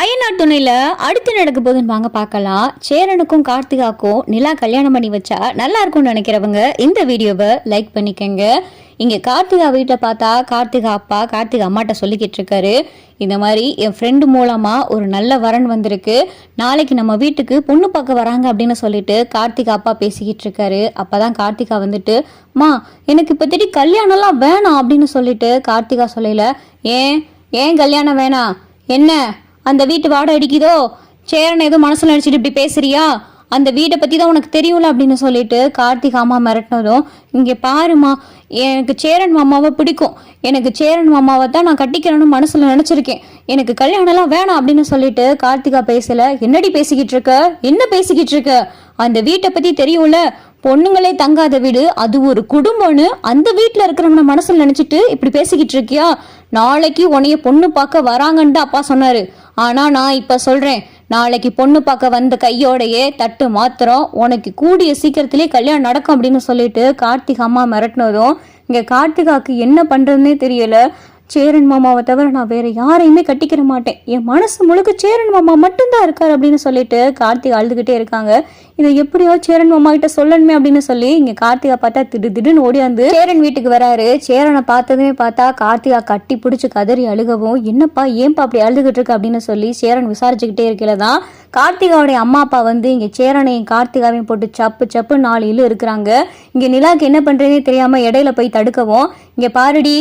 அய்யனார் துணையில் அடுத்து நடக்க போகுதுன்னு வாங்க பார்க்கலாம். சேரனுக்கும் கார்த்திகாக்கும் நிலா கல்யாணம் பண்ணி வச்சா நல்லா இருக்கும்னு நினைக்கிறவங்க இந்த வீடியோவை லைக் பண்ணிக்கங்க. இங்கே கார்த்திகா வீட்டில் பார்த்தா கார்த்திகா அப்பா கார்த்திகா அம்மாட்ட சொல்லிக்கிட்டு இருக்காரு. இந்த மாதிரி என் ஃப்ரெண்டு மூலமாக ஒரு நல்ல வரன் வந்திருக்கு. நாளைக்கு நம்ம வீட்டுக்கு பொண்ணு பார்க்க வராங்க அப்படின்னு சொல்லிட்டு கார்த்திகா அப்பா பேசிக்கிட்டு இருக்காரு. அப்போ தான் கார்த்திகா வந்துட்டு மா எனக்கு இப்போதைக்கு கல்யாணம்லாம் வேணாம் அப்படின்னு சொல்லிட்டு கார்த்திகா சொல்லல ஏன்? ஏன் கல்யாணம் வேணாம்? என்ன? அந்த வீட்டு வாடகை அடிக்குதோ? சேரனை ஏதோ மனசுல நினைச்சிட்டு இப்படி பேசுறியா? அந்த வீட்டை பத்தி தான் உனக்கு தெரியும்ல அப்படின்னு சொல்லிட்டு கார்த்திக் அம்மா மிரட்டினதும் இங்க பாருமா எனக்கு சேரன் மாமாவை பிடிக்கும். எனக்கு சேரன் மாமாவை தான் நான் கட்டிக்கிறேன்னு மனசுல நினைச்சிருக்கேன். எனக்கு கல்யாணம்லாம் வேணாம் அப்படின்னு சொல்லிட்டு கார்த்திகா பேசல. என்னடி பேசிக்கிட்டு இருக்க? என்ன பேசிக்கிட்டு இருக்க? அந்த வீட்டை பத்தி தெரியும்ல. பொண்ணுங்களே தங்காத வீடு அது ஒரு குடும்பம்னு அந்த வீட்டில் இருக்கிறவங்க மனசுல நினைச்சிட்டு இப்படி பேசிக்கிட்டு இருக்கியா? நாளைக்கு உன்னைய பொண்ணு பார்க்க வராங்கன்ட்டு அப்பா சொன்னாரு. ஆனா நான் இப்ப சொல்றேன் நாளைக்கு பொண்ணு பார்க்க வந்த கையோடையே தட்டு மாத்திரம் உனக்கு கூடிய சீக்கிரத்திலே கல்யாணம் நடக்கும் அப்படின்னு சொல்லிட்டு கார்த்திக் அம்மா மிரட்டினதும் இங்க கார்த்திகாக்கு என்ன பண்றதுன்னே தெரியல. சேரன் மாமாவை தவிர நான் வேற யாரையுமே கட்டிக்கிற மாட்டேன். என் மனசு முழுக்க சேரன் மாமா மட்டும்தான் இருக்கார் அப்படின்னு சொல்லிட்டு கார்த்திக் அழுதுகிட்டே இருக்காங்க. இதை எப்படியோ சேரன் மாமா கிட்ட சொல்லணுமே அப்படின்னு சொல்லி இங்க கார்த்திகா பார்த்தா திடு திடுன்னு ஓடியாந்து சேரன் வீட்டுக்கு வராரு. சேரனை பார்த்ததுமே பார்த்தா கார்த்திகா கட்டி பிடிச்சி கதறி அழுகவும் என்னப்பா ஏன்பா அப்படி அழுதுகிட்டு இருக்கு? அப்படின்னு சொல்லி சேரன் விசாரிச்சுக்கிட்டே இருக்கல தான் கார்த்திகாவுடைய அம்மா அப்பா வந்து இங்க சேரனையும் கார்த்திகாவையும் போட்டு சப்பு சப்பு நாலு இழு இருக்கிறாங்க. இங்க நிலாக்கு என்ன பண்றதுனே தெரியாம இடையில போய் தடுக்கவும் இங்க பாருடி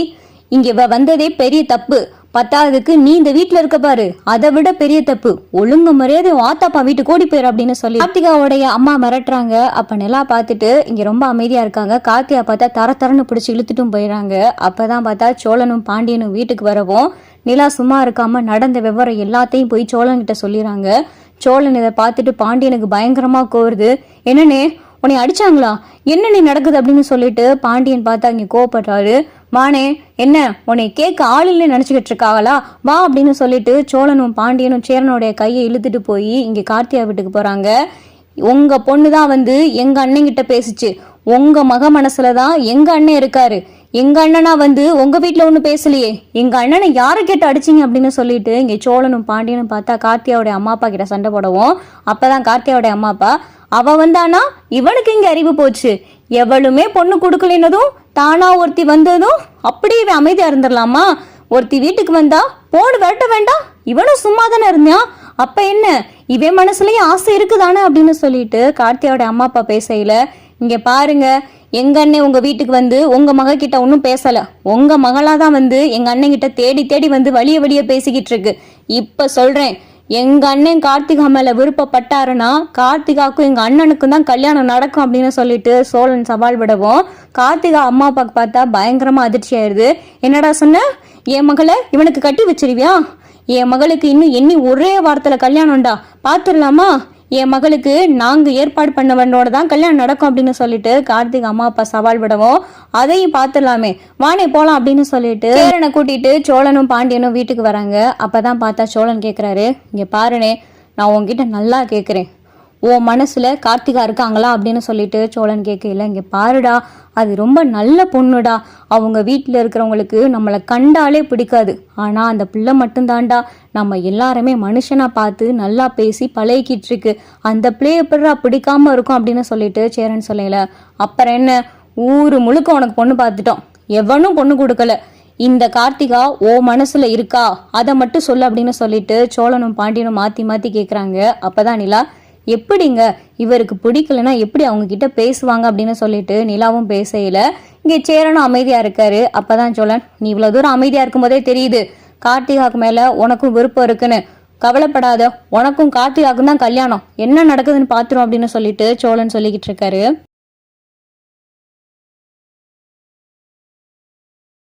இங்க இவ வந்ததே பெரிய தப்பு. பத்தாவதுக்கு நீ இந்த வீட்டுல இருக்க பாரு. அதை விட பெரிய தப்பு. ஒழுங்கு மரியாதை வாத்தாப்பா வீட்டுக்கு ஓடி போயிரு அப்படின்னு சொல்லி கார்த்திகாவுடைய அம்மா மிரட்டுறாங்க. அப்ப நிலா பார்த்துட்டு இங்க ரொம்ப அமைதியா இருக்காங்க. கார்த்திகா பார்த்தா தர தரன்னு பிடிச்சி இழுத்துட்டும் போயிடுறாங்க அப்பதான் பார்த்தா சோழனும் பாண்டியனும் வீட்டுக்கு வரவும் நிலா சும்மா இருக்காம நடந்த விவரம் எல்லாத்தையும் போய் சோழன் கிட்ட சொல்லிடுறாங்க சோழன் இதை பார்த்துட்டு பாண்டியனுக்கு பயங்கரமா கோருது. என்னன்னே உன்னை அடிச்சாங்களா? என்ன நீ நடக்குது? அப்படின்னு சொல்லிட்டு பாண்டியன் பார்த்தா இங்க கோவப்படுறாரு. மானே என்ன? உன்னை கேட்க ஆள் இல்லை நினச்சிக்கிட்டு இருக்காங்களா வா அப்படின்னு சொல்லிட்டு சோழனும் பாண்டியனும் சேரனுடைய கையை இழுத்துட்டு போய் இங்கே கார்த்தியா வீட்டுக்கு போகிறாங்க உங்கள் பொண்ணு தான் வந்து எங்கள் அண்ணங்கிட்ட பேசிச்சு. உங்கள் மக மனசில் தான் எங்கள் அண்ணன் இருக்காரு. எங்கள் அண்ணனா வந்து உங்கள் வீட்டில் ஒன்றும் பேசலையே. எங்கள் அண்ணனை யாரை கேட்டு அடிச்சிங்க அப்படின்னு சொல்லிட்டு இங்கே சோழனும் பாண்டியனும் பார்த்தா கார்த்தியாவுடைய அம்மா அப்பா கிட்ட சண்டை போடவும். அப்போ தான் கார்த்தியாவுடைய அம்மா அப்பா அவ வந்தானா? இவனுக்கு இங்கே அறிவு போச்சு. எவளுமே பொண்ணு கொடுக்கலைனதும் தானா ஒருத்தி வந்ததும் அப்படியே இவன் அமைதியா இருந்துடலாமா? ஒருத்தி வீட்டுக்கு வந்தா போடு விரட்ட வேண்டாம் இவனும் சும்மா தானே இருந்தான்? அப்ப என்ன? இவன் மனசுலயும் ஆசை இருக்குதானே அப்படின்னு சொல்லிட்டு கார்த்தியாவோட அம்மா அப்பா பேசையில இங்க பாருங்க எங்க அண்ணன் உங்க வீட்டுக்கு வந்து உங்க மக கிட்ட ஒன்றும் பேசல. உங்க மகளா தான் வந்து எங்க அண்ணன் கிட்ட தேடி தேடி வந்து வழிய வழிய பேசிக்கிட்டு இருக்கு. இப்ப சொல்றேன் எங்க அண்ணன் கார்த்திகா மேல விருப்பப்பட்டாருன்னா கார்த்திகாக்கும் எங்க அண்ணனுக்கும் தான் கல்யாணம் நடக்கும் அப்படின்னு சொல்லிட்டு சோழன் சவால் விடவும் கார்த்திகா அம்மா அப்பாக்கு பார்த்தா பயங்கரமா அதிர்ச்சி ஆயிருது. என்னடா சொன்ன? என் மகளை இவனுக்கு கட்டி வச்சிருவியா? என் மகளுக்கு இன்னும் எண்ணி ஒரே வாரத்துல கல்யாணம்டா. பாத்துடலாமா என் மகளுக்கு நாங்கள் ஏற்பாடு பண்ணவனோட தான் கல்யாணம் நடக்கும் அப்படின்னு சொல்லிட்டு கார்த்திக் அம்மா அப்பா சவால் விடவும் அதையும் பார்த்துடலாமே. வானே போகலாம் அப்படின்னு சொல்லிட்டு சேரனை கூட்டிட்டு சோழனும் பாண்டியனும் வீட்டுக்கு வராங்க. அப்போ தான் பார்த்தா சோழன் கேட்குறாரு இங்கே பாருனே நான் உங்ககிட்ட நல்லா கேட்குறேன் ஓ மனசில் கார்த்திகா இருக்காங்களா அப்படின்னு சொல்லிட்டு சோழன் கேட்கல இங்கே பாருடா அது ரொம்ப நல்ல பொண்ணுடா. அவங்க வீட்டில் இருக்கிறவங்களுக்கு நம்மளை கண்டாலே பிடிக்காது. ஆனால் அந்த பிள்ளை மட்டும்தான்டா. நம்ம எல்லாருமே மனுஷனாக பார்த்து நல்லா பேசி பழகிக்கிட்டு இருக்கு அந்த பிள்ளை எப்படா பிடிக்காம இருக்கும்? அப்படின்னு சொல்லிட்டு சேரன் சொல்லல. அப்புறம் என்ன? ஊரு முழுக்க உனக்கு பொண்ணு பார்த்துட்டோம். எவனும் பொண்ணு கொடுக்கல. இந்த கார்த்திகா ஓ மனசுல இருக்கா? அதை மட்டும் சொல்லு அப்படின்னு சொல்லிட்டு சோழனும் பாண்டியனும் மாத்தி மாத்தி கேட்குறாங்க அப்பதான் நிலா எப்படிங்க இவருக்கு பிடிக்கலன்னா எப்படி அவங்க கிட்ட பேசுவாங்க அப்படின்னு சொல்லிட்டு நிலாவும் பேசையில இங்கே சேரனும் அமைதியா இருக்காரு. அப்பதான் சோழன் நீ இவ்வளவு தூரம் அமைதியா இருக்கும்போதே தெரியுது. கார்த்திகாக்கு மேல உனக்கும் விருப்பம் இருக்குன்னு. கவலைப்படாத உனக்கும் கார்த்திகாக்கும் தான் கல்யாணம். என்ன நடக்குதுன்னு பாத்துரும் அப்படின்னு சொல்லிட்டு சோழன் சொல்லிக்கிட்டு இருக்காரு.